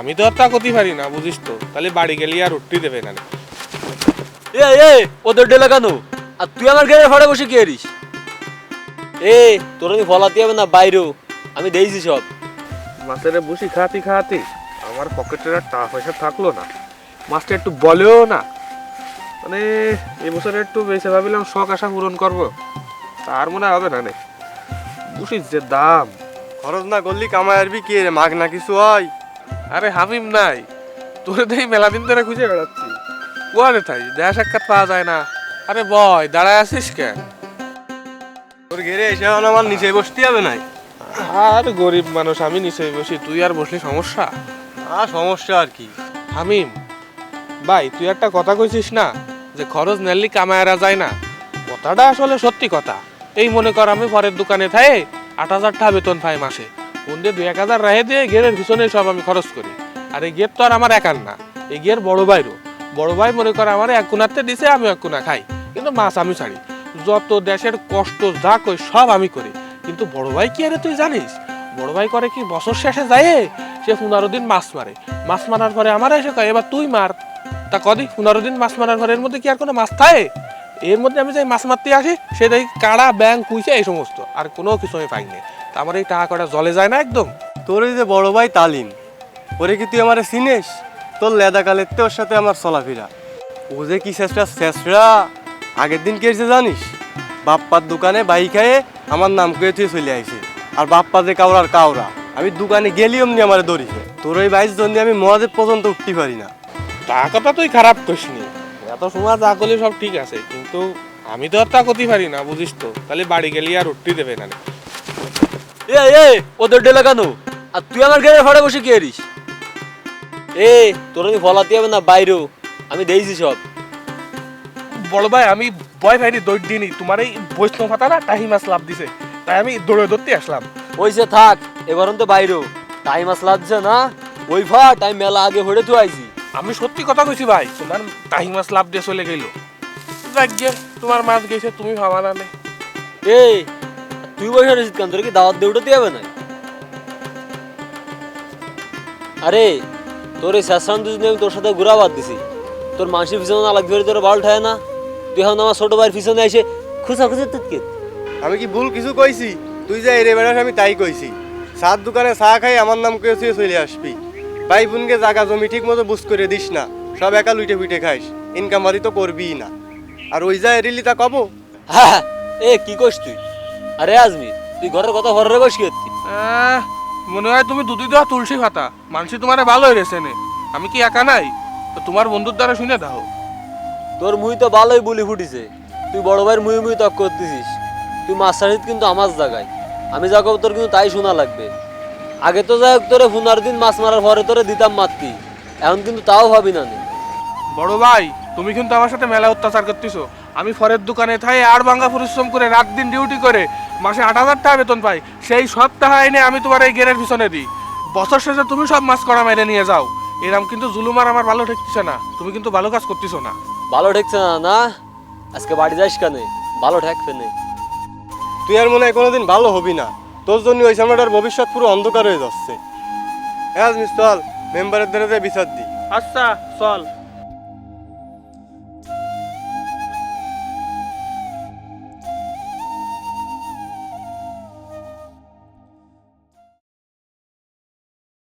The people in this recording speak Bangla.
আমি তো আর তা করতে পারি না বুঝিস তো। তাহলে বাড়ি গেলে আর উঠতে দেবে না। এ এ ওদের ডেলা কেন? আর তুই আমার গেড়ে ফাড়ে বসে কি এরিস? এ তোর আমি ফলাতে হবে না বাইরেও আমি দেখছি সব। মাছের বসি খাতি খাতি। আমার পকেটের আর টাকা পয়সা থাকল না। মাছটা একটু বলেও না। মানে এবছরে একটু বেশি ভাবিলাম শখ আশা পূরণ করব। তার মনে হবে না রে বুঝিস যে দাম। খরচ না করলি কামাই আরবি কে রে? মাগ না কিছু হয়। আরে হামিম নাই। তোরে দেখি মেলা দিন ধরে খুঁজে বেড়াচ্ছি। কোয়ারে থাই দেখা সাক্ষাৎ পাওয়া যায় না। আরে বয় দাঁড়ায় আছিস কেন তোর ঘেরে এসে আমার নিচে বসতে হবে নাই। আর গরিব মানুষ আমি নিচে বসি তুই আর বসলি সমস্যা? আর সমস্যা আর কি? হামিম ভাই তুই একটা কথা কইছিস না যে খরচ নেলি কামায়রা যায় না? কথাটা আসলে সত্যি কথা। এই মনে কর আমি পরের দোকানে থাই আট হাজার টাকা বেতন পাই মাসে। দিয়ে দুই এক হাজার রাহে দিয়ে গেরের পিছনে সব আমি খরচ করি। আর এই গের তো আর আমার একার না। এই গের বড় ভাইরও বড় ভাই মনে করে আমার এক কোনাতে দিছে আমি এক কোনা খাই। কিন্তু মাছ আমি ছাড়ি। যত দেশের কষ্ট যা কই সব আমি করি। কিন্তু বড় ভাই কি আরে তুই জানিস? বড় ভাই করে কি বছর শেষে যায়? সে পনেরো দিন মাছ মারে। মাছ মারার পরে আমার এসে কয়, এবার তুই মার। তা কদি, পনেরো দিন মাছ মারার পরে এর মধ্যে কি আর কোনো মাছ থাকে? এর মধ্যে আমি যাই মাছ মারতে আসি, সে দেখি কাড়া ব্যাং কুইছে, এই সমস্ত। আর কোনো কিছু আমি পাইনি আমার এই টাকা কটা জলে যায় না একদম? তোর এই যে বড় ভাই তালিম ওরে কি তুই আমারে চিনিস? তোর লেদা কালের তো ওর সাথে আমার চলাফেরা। ও যে কি শেষরা শেষরা? আগের দিন কে হয়েছে জানিস? বাপ্পার দোকানে বাই খায়ে আমার নাম করে তুই চলে আইছে। আর বাপ্পা যে কাউরার কাউরা আমি দোকানে গেলি অমনি আমার ধরিছে। তোর ওই বাইশ জন্য আমি মহাদেব পর্যন্ত উঠতে পারি না। তা কথা তুই খারাপ করিসনি। এত সময় যা করলি সব ঠিক আছে কিন্তু আমি তো আর তা করতে পারি না বুঝিস তো। তাহলে বাড়ি গেলি আর উঠতে দেবে না। এ এ ওদের ডেলা কেন? আর তুই আমার গেড়ে ফাড়ে বসে কি এরিস এ তোর আমি ফলাতে হবে না বাইরেও আমি দেখছি সব। বড় ভাই আমি ভয় পাইনি দৌড় দিইনি। তোমার এই বৈষ্ণব টাহি মাছ লাভ দিছে। তাই আমি দৌড়ে ধরতে আসলাম। ওইসে থাক এবার তো বাইরেও টাইম আস লাগছে না? ওই ফাট আমি মেলা আগে হড়ে তুই আইছি। আমি সত্যি কথা কইছি ভাই তোমার টাহি মাছ লাভ দিয়ে চলে গেল যাক তোমার মাছ গেছে তুমি ভাবা না নে। তুই বসে রয়েছিস কেন? তোর কি দাওয়াত দিয়ে উঠতে হবে না আরে তোর এই শেষরান দুদিন আমি তোর সাথে ঘুরা বাদ দিছি। তোর মাসির পিছনে না লাগবে তোর বাল ঠায় না। তুই এখন আমার ছোট ভাইয়ের পিছনে এসে খুশা খুশি তুৎকে আমি কি ভুল কিছু কইছি? তুই যে এরে বেড়াস আমি তাই কইছি। সাত দোকানে চা খাই আমার নাম করে তুই চলে আসবি। ভাই বোনকে জাগা জমি ঠিক মতো বুঝ করে দিস না। সব একা লুইটে ফুইটে খাইস। ইনকাম বাড়ি তো করবিই না। আর ওই যা এরিলি তা কব? হ্যাঁ। এ কি কইস তুই? আরে আজমি তুই ঘরের কথা ঘরে বস করতি মনে হয় তুমি দুধি দেওয়া তুলসী ভাতা মানসি তোমার ভালো হয়েছে নে। আমি কি একা নাই? তো তোমার বন্ধুর দ্বারা শুনে দাও। তোর মুই তো ভালোই বলি ফুটিছে। তুই বড় ভাইয়ের মুই মুই তক করতেছিস। তুই ছাড়িত কিন্তু আমার জায়গায় আমি যা তোর কিন্তু তাই শোনা লাগবে। আগে তো যাই হোক তোরে পনেরো দিন মাছ মারার পরে তোরে দিতাম মারতি এখন কিন্তু তাও ভাবি না বড় ভাই তুমি কিন্তু আমার সাথে মেলা অত্যাচার করতেছো। আমি ফরের দোকানে থাই আর ভাঙ্গা পরিশ্রম করে রাত দিন ডিউটি করে মাসে আট হাজার টাকা বেতন পাই। সেই সব টাকা এনে আমি তোমার এই গেরের পিছনে দিই। বছর শেষে তুমি সব মাছ করা মেরে নিয়ে যাও। এরম কিন্তু জুলুম আর আমার ভালো ঠেকছে না। তুমি কিন্তু ভালো কাজ করতেছো না। ভালো ঠেকছে না না? আজকে বাড়ি যাইস কেন? ভালো ঠেকবে না তুই আর মনে হয় কোনোদিন ভালো হবি না। তোর জন্য ওই সামনেটার ভবিষ্যৎ পুরো অন্ধকার হয়ে যাচ্ছে। হ্যাঁ চল মেম্বারের দ্বারা বিচার দি আচ্ছা চল।